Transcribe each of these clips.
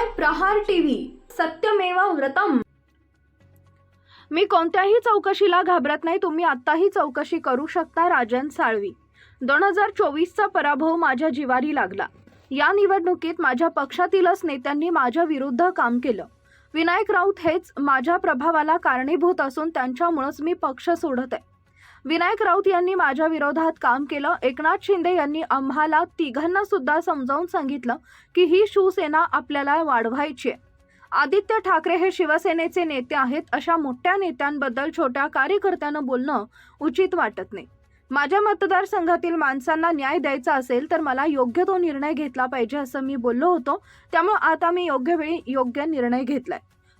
पाहताय प्रहार टीव्ही. सत्यमेवा व्रतम. मी कोणत्याही चौकशीला घाबरत नाही. तुम्ही आत्ताही चौकशी करू शकता राजन साळवी. दोन हजार चोवीसचा पराभव माझ्या जिवारी लागला. या निवडणुकीत माझ्या पक्षातीलच नेत्यांनी माझ्या विरुद्ध काम केलं. विनायक राऊत हेच माझ्या प्रभावाला कारणीभूत असून त्यांच्यामुळंच मी पक्ष सोडत आहे विनायक राऊत यांनी माझ्या विरोधात काम केलं. एकनाथ शिंदे यांनी आम्हाला तिघांना सुद्धा समजावून सांगितलं की ही शिवसेना आपल्याला वाढवायची आहे. आदित्य ठाकरे हे शिवसेनेचे नेते आहेत. अशा मोठ्या नेत्यांबद्दल छोट्या कार्यकर्त्यानं बोलणं उचित वाटत नाही. माझ्या मतदारसंघातील माणसांना न्याय द्यायचा असेल तर मला योग्य तो निर्णय घेतला पाहिजे असं मी बोललो होतो. त्यामुळे आता मी योग्य वेळी योग्य निर्णय घेतलाय.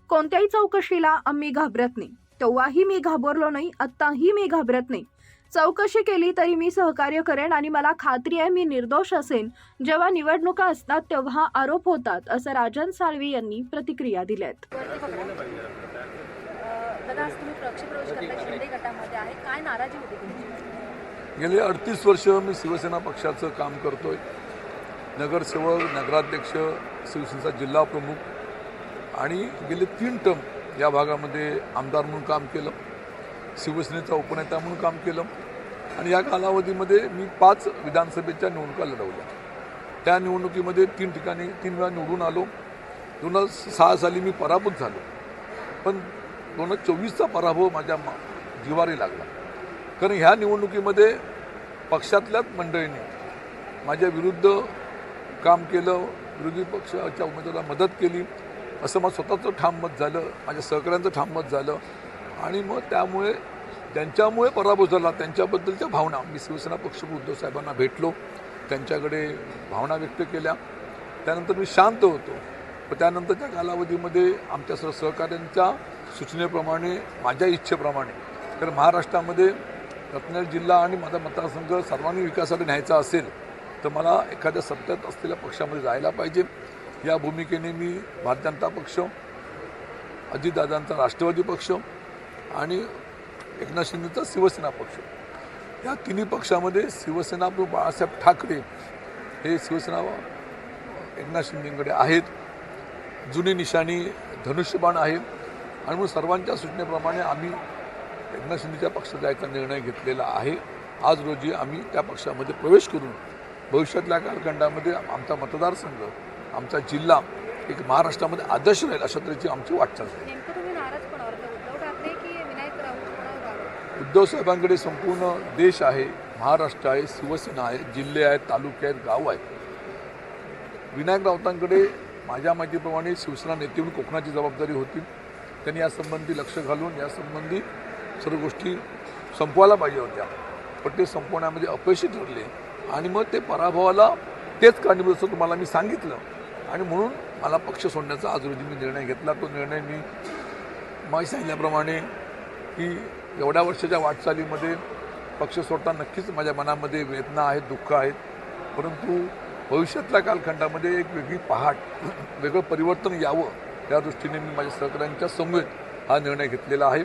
कोणत्याही चौकशीला आम्ही घाबरत नाही. तेव्हाही मी घाबरलो नाही आत्ताही मी घाबरत नाही. चौकशी केली तरी मी सहकार्य करेन आणि मला खात्री आहे मी निर्दोष असेन. जेव्हा निवडणुका असतात तेव्हा आरोप होतात असं राजन साळवी यांनी प्रतिक्रिया दिल्या गेले अडतीस वर्ष मी शिवसेना पक्षाचं काम करतोय. नगरसेवक नगराध्यक्ष शिवसेनेचा जिल्हा प्रमुख आणि गेले तीन टर्म या भागामध्ये आमदार म्हणून काम केलं शिवसेनेचा उपनेता म्हणून काम केलं. आणि या कालावधीमध्ये मी पाच विधानसभेच्या निवडणुका लढवल्या. त्या निवडणुकीमध्ये तीन ठिकाणी तीन वेळा निवडून आलो. दोन हजार सहा साली मी पराभूत झालो. पण दोन हजार चोवीसचा पराभव माझ्या मा- जिवारी लागला. कारण ह्या निवडणुकीमध्ये पक्षातल्याच मंडळींनी माझ्या विरुद्ध काम केलं. विरोधी पक्षाच्या उमेदवाराला मदत केली. असं मग स्वतःचं ठाम मत झालं माझ्या सहकाऱ्यांचं ठाम मत झालं. आणि मग त्यामुळे ज्यांच्यामुळे पराभव झाला. त्यांच्याबद्दलच्या भावना मी शिवसेना पक्षप्रमुख उद्धव साहेबांना भेटलो. त्यांच्याकडे भावना व्यक्त केल्या. त्यानंतर मी शांत होतो. पण त्यानंतरच्या कालावधीमध्ये आमच्या सर्व सहकाऱ्यांच्या सूचनेप्रमाणे माझ्या इच्छेप्रमाणे कारण महाराष्ट्रामध्ये रत्नागिरी जिल्हा आणि माझा मतदारसंघ सर्वांनी विकासाकडे न्यायचा असेल तर मला एखाद्या सत्तेत असलेल्या पक्षामध्ये जायला पाहिजे. या भूमिकेने मी भारतीय जनता पक्ष अजितदादांचा राष्ट्रवादी पक्ष आणि एकनाथ शिंदेचा शिवसेना पक्ष. या तिन्ही पक्षामध्ये शिवसेना प्रमुख बाळासाहेब ठाकरे हे शिवसेना एकनाथ शिंदेकडे आहेत. जुनी निशाणी धनुष्यबाण आहे आणि म्हणून सर्वांच्या सूचनेप्रमाणे आम्ही एकनाथ शिंदेच्या पक्षात जायचा निर्णय घेतलेला आहे. आज रोजी आम्ही त्या पक्षामध्ये प्रवेश करून भविष्यातल्या कालखंडामध्ये आमचा मतदारसंघ आमचा जिल्हा एक महाराष्ट्रामध्ये आदर्श राहील अशा तऱ्हेची आमची वाटचाल आहे? उद्धव साहेबांकडे संपूर्ण देश आहे महाराष्ट्र आहे शिवसेना आहे जिल्हे आहेत तालुके आहेत गाव आहेत. विनायक राऊतांकडे माझ्या माहितीप्रमाणे शिवसेना नेते म्हणून कोकणाची जबाबदारी होती. त्यांनी यासंबंधी लक्ष घालून यासंबंधी सर्व गोष्टी संपवायला पाहिजे होत्या. पण ते संपवण्यामध्ये अपयशी ठरले आणि मग ते पराभवाला तेच कारणीभूत असं तुम्हाला मी सांगितलं. आणि म्हणून मला पक्ष सोडण्याचा आज रोजी मी निर्णय घेतला. तो निर्णय मी माही सांगितल्याप्रमाणे की एवढ्या वर्षाच्या वाटचालीमध्ये पक्ष सोडता नक्कीच माझ्या मनामध्ये वेदना आहेत दुःख आहेत. परंतु भविष्यातल्या कालखंडामध्ये एक वेगळी पहाट वेगळं परिवर्तन यावं या दृष्टीने मी माझ्या सहकाऱ्यांच्या समवेत हा निर्णय घेतलेला आहे.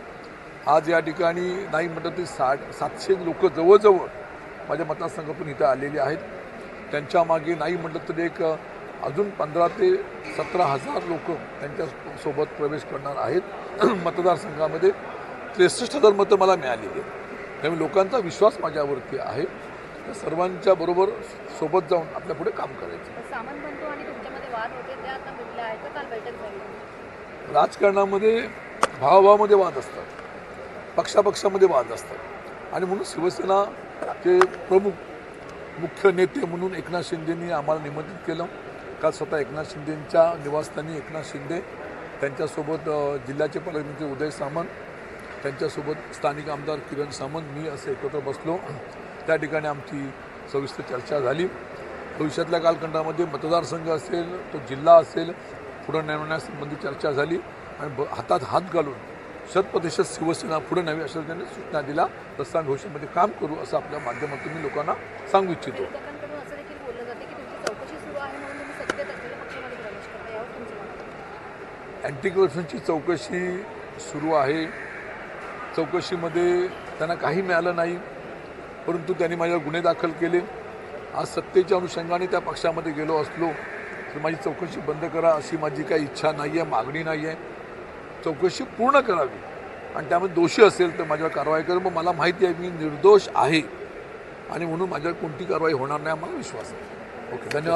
आज या ठिकाणी नाही म्हटलं तरी साठ सातशे लोक जवळजवळ माझ्या मतदारसंघातून इथं आलेली आहेत. त्यांच्या मागे नाही म्हटलं तरी एक अजून पंधरा ते सतरा हजार लोक त्यांच्यासोबत प्रवेश करणार आहेत. मतदारसंघामध्ये त्रेसष्ट हजार मतं मला मिळालेली आहेत. त्यामुळे लोकांचा विश्वास माझ्यावरती आहे. त्या सर्वांच्या बरोबर सोबत जाऊन आपल्या पुढे काम करायचं? राजकारणामध्ये भावाभावामध्ये वाद असतात. पक्षापक्षामध्ये वाद असतात. आणि म्हणून शिवसेनाचे प्रमुख मुख्य नेते म्हणून एकनाथ शिंदेनी आम्हाला निमंत्रित केलं. काल स्वतः एकनाथ शिंदेंच्या निवासस्थानी एकनाथ शिंदे त्यांच्यासोबत जिल्ह्याचे पालकमंत्री उदय सामंत त्यांच्यासोबत स्थानिक आमदार किरण सामंत मी असे एकत्र बसलो. त्या ठिकाणी आमची सविस्तर चर्चा झाली. भविष्यातल्या कालखंडामध्ये मतदारसंघ असेल तो जिल्हा असेल पुढं नेमण्यासंबंधी चर्चा झाली आणि ब हातात हात घालून शतप्रतिशत शिवसेना पुढे नवी अशा त्यांनी सूचना दिल्या. प्रस्थान आम्ही भविष्यामध्ये काम करू असं आपल्या माध्यमातून मी लोकांना सांगू इच्छितो विरोधकांकडून असं देखील बोललं जाते की तुमची चौकशी सुरू आहे म्हणून तुम्ही सत्तेत असलेल्या पक्षामध्ये प्रवेश करता यावर तुमचं मत आहे? अँटी करप्शनची चौकशी सुरू आहे. चौकशीमध्ये त्यांना काही मिळालं नाही परंतु त्यांनी माझ्यावर गुन्हे दाखल केले. आज सत्तेच्या अनुषंगाने त्या पक्षामध्ये गेलो असलो तर माझी चौकशी बंद करा अशी माझी काही इच्छा नाही आहे मागणी नाही आहे चौकशी पूर्ण करावी. आणि त्यामध्ये दोषी असेल तर माझ्यावर कारवाई कर. मग मला माहिती आहे मी निर्दोष आहे. आणि म्हणून माझ्यावर कोणती कारवाई होणार नाही मला विश्वास आहे. ओके धन्यवाद.